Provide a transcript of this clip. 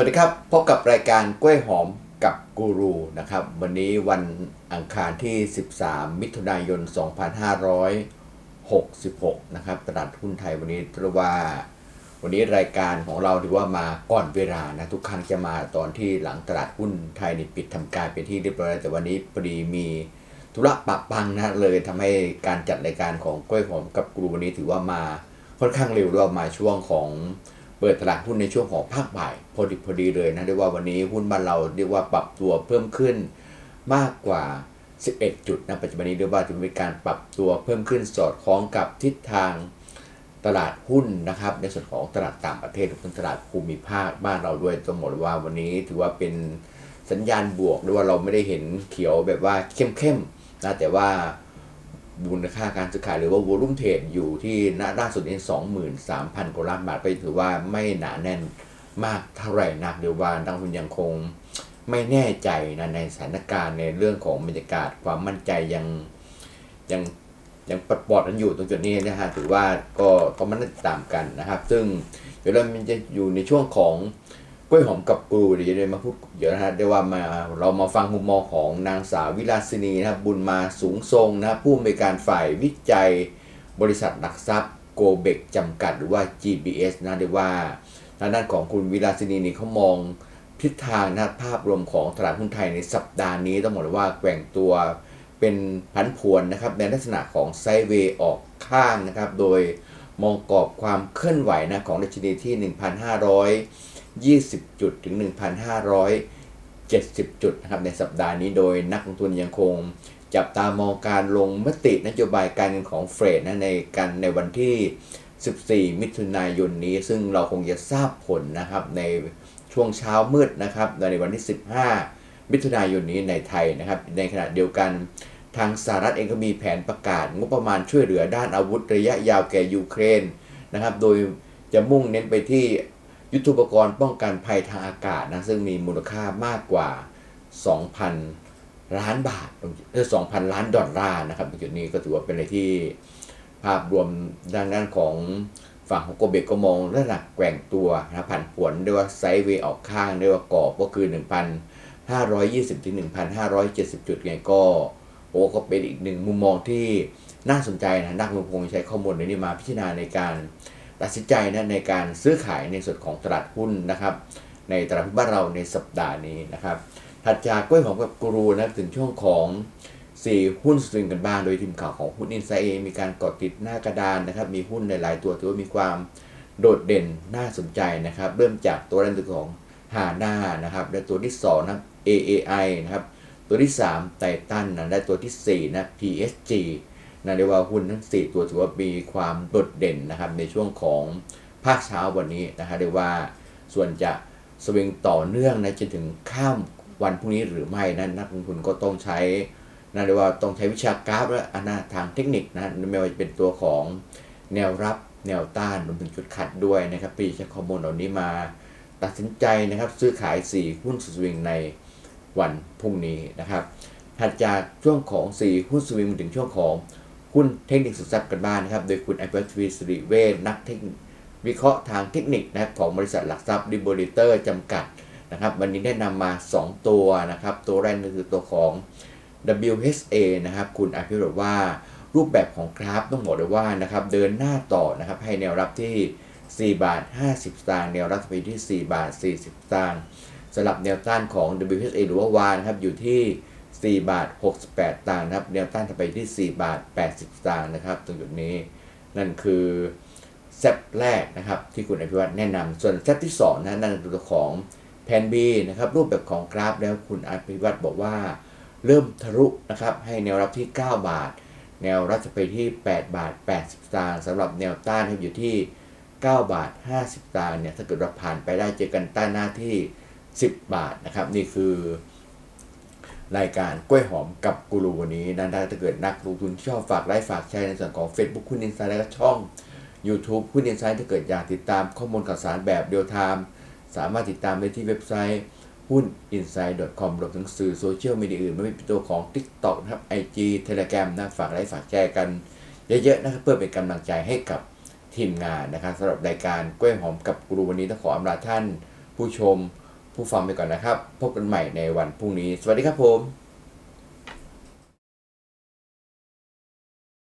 วัสดีครับ พบกับรายการกล้วยหอมกับกูรูนะครับ วันนี้วันอังคารที่ 13 มิถุนายน 2566 นะครับ ตลาดหุ้นไทยวันนี้ถือว่า วันนี้รายการของเราถือว่ามาก่อนเวลานะ ทุกครั้งจะมาตอนที่หลังตลาดหุ้นไทยนี่ปิดทำการเป็นที่เรียบร้อยแต่วันนี้พอดีมีธุระปะปังนะเลยทำให้การจัดรายการของกล้วยหอมกับกูรูวันนี้ถือว่ามาค่อนข้างเร็วด้วยมาช่วงของ เปิดตลาดหุ้นในช่วงของภาคบ่าย พอดีพอดีเลยนะเรียกว่าวันนี้หุ้นบ้านเราเรียกว่าปรับตัวเพิ่มขึ้นมากกว่า 11 จุดนะปัจจุบันนี้เรียกว่าจะเป็นการปรับตัวเพิ่มขึ้นสอดคล้องกับทิศทางตลาดหุ้นนะครับ ในส่วนของตลาดต่างประเทศรวมถึงตลาดภูมิภาคบ้านเราด้วยต้องบอกว่าวันนี้ถือว่าเป็นสัญญาณบวกด้วยว่าเราไม่ได้เห็นเขียวแบบว่าเข้มๆนะแต่ว่า มูลค่าการซื้อขายหรือว่าวอลุ่มเทรดอยู่ที่ณล่าสุดนี้สองหมื่นสามพันกว่าล้านบาทก็ถือว่าไม่หนาแน่นมากเท่าไหร่นักเดี๋ยวว่านักลงทุนยังคงไม่แน่ใจนะในสถานการณ์ในเรื่องของบรรยากาศความมั่นใจยังยังยังปดปอดกันอยู่ตรงจุดนี้นะฮะถือว่าก็ก็มันติดตามกันนะครับ ซึ่งเดี๋ยวเราจะอยู่ในช่วงของ กล้วยหอมกับกรูเดี๋ยวจะมาพูดเดี๋ยวนะฮะเดี๋ยวว่ามาเรามาฟังมุมมองของนางสาววิลาสินีนะครับบุญมาสูงทรงนะครับผู้อำนวยการฝ่ายวิจัยบริษัทหลักทรัพย์โกเบกจำกัดหรือว่า GBS นะเดี๋ยวว่าทางด้านของคุณวิลาสินีนี่เขามองทิศทางนะภาพรวมของตลาดหุ้นไทยในสัปดาห์นี้ต้องบอกเลยว่าแกว่งตัวเป็นพันผวนนะครับในลักษณะของไซเวย์ออกข้างนะครับ โดยมองกรอบความเคลื่อนไหวนะของดัชนีที่ 1,500 20 จุดถึง 1,570 จุดนะครับในสัปดาห์นี้โดยนักลงทุนยังคงจับตามองการลงมตินโยบายการเงินของเฟดนะในกันในวันที่ 14 มิถุนายนนี้ ซึ่งเราคงจะทราบผลนะครับในช่วงเช้ามืดนะครับในวันที่ 15 มิถุนายนนี้ในไทยนะครับในขณะเดียวกันทางสหรัฐเองก็มีแผนประกาศงบประมาณช่วยเหลือด้านอาวุธระยะยาวแก่ยูเครนนะครับโดยจะมุ่งเน้นไปที่ ยุทโธปกรณ์ป้องกันภัยทางอากาศนะซึ่งมีมูลค่ามากกว่า 2,000 ล้านบาทเออ2,000 ล้านดอลลาร์นะครับจุดนี้ก็ถือว่าเป็นอะไรที่ภาพรวมด้านด้านของฝั่งของโกเบกก็มองระดับแกว่งตัวนะผันผวนเรียกว่าไซด์เวย์ออกข้างเรียกว่ากรอบก็คือ 1,520ถึง1,570 จุดไงก็โอ้ก็เป็นอีกหนึ่งมุมมองที่น่าสนใจนะนักลงทุนใช้ข้อมูลนี้มาพิจารณาในการ ตัดสินใจนะในการซื้อขายในส่วนของตลาดหุ้นนะครับ ในตลาดหุ้นบ้านเราในสัปดาห์นี้นะครับถัดจากกล้วยหอมกับกูรูนะถึงช่วงของ4หุ้นสตริงกันบ้าง โดยทีมข่าวของหุ้นอินไซเอมีการกดติดหน้ากระดานนะครับ มีหุ้นหลาย ๆ ตัวถือว่ามีความโดดเด่นน่าสนใจนะครับ เริ่มจากตัวแรกของฮาน่านะครับ และตัวที่2นะ AAI นะครับ ตัวที่ 3 ไททันนะและตัวทีสี่4นะ PSG นะเรียกว่าหุ้นทั้ง 4 ตัวถือว่ามีความโดดเด่นนะครับในช่วงของภาคเช้าวันนี้นะครับเรียกว่าส่วนจะสวิงต่อเนื่องนะจนถึงข้ามวันพรุ่งนี้หรือไม่นั้นนักลงทุนก็ต้องใช้นะเรียกว่าต้องใช้วิชากราฟและอนาทางเทคนิคนะไม่ว่าจะเป็นตัวของแนวรับแนวต้านรวมถึงจุดขัดด้วยนะครับพี่ใช้ข้อมูลเหล่านี้มา ตัดสินใจนะครับซื้อขาย 4 หุ้นสวิงในวันพรุ่งนี้นะครับถัดจากช่วงของ 4 หุ้นสวิงมาถึงช่วงของ หุ้นเทคนิคสุดสับกันบ้านนะครับ โดยคุณไอเพิร์ทวีสิริเวชนักเทคนิควิเคราะห์ทางเทคนิคนะครับของบริษัทหลักทรัพย์ดิบริเตอร์จำกัดนะครับ วันนี้ได้นำมา 2 ตัวนะครับ ตัวแรกก็คือตัวของ WHA นะครับ คุณอภิรว่ารูปแบบของกราฟต้องบอกเลยว่านะครับ เดินหน้าต่อนะครับ ให้แนวรับที่ 4 บาท 50สตางค์แนวรับไปที่ 4 บาท 40สตางค์สำหรับแนวต้านของ WHA หรือว่าวานะครับอยู่ที่ 4 บาท 68ตางค์นะครับแนวต้านถัดไปที่ 4 บาท 80ตางค์นะครับ ตรงจุดนี้นั่นคือเซตแรกนะครับที่คุณอภิวัตแนะนำส่วนเซตที่2นะนั่นคือตัวของแพน B นะครับรูปแบบของกราฟแล้วคุณอภิวัตบอกว่า เริ่มทะลุนะครับให้แนวรับที่ 9 บาท แนวรับจะไปที่ 8 บาท 80ตางค์สำหรับแนวต้านให้อยู่ที่ 9 บาท 50ตางค์เนี่ยถ้าเกิดเราผ่านไปได้เจอกันต้านหน้าที่ 10 บาทนะครับนี่คือ รายการกล้วยหอมกับกูรูวันนี้นะถ้าเกิดนักลงทุนชอบฝากไลค์ฝากแชร์ในส่วนของ Facebook คุณอินไซด์และก็ช่อง YouTube คุณอินไซด์ถ้าเกิดอยากติดตามข้อมูลข่าวสารแบบเดียวไทม์สามารถติดตามได้ที่เว็บไซต์หุ้น insight.com รวมถึงสื่อโซเชียลมีเดียอื่นไม่ว่าจะเป็นตัวของ TikTok นะครับ IG Telegram นะฝากไลค์ฝากแชร์กันเยอะๆนะครับเพื่อเป็นกำลังใจให้กับทีมงานนะครับสำหรับรายการกล้วยหอมกับกูรูวันนี้ต้องขออำลาท่าน ผู้ชม ผู้ฟังไปก่อนนะครับ พบกันใหม่ในวันพรุ่งนี้ สวัสดีครับผม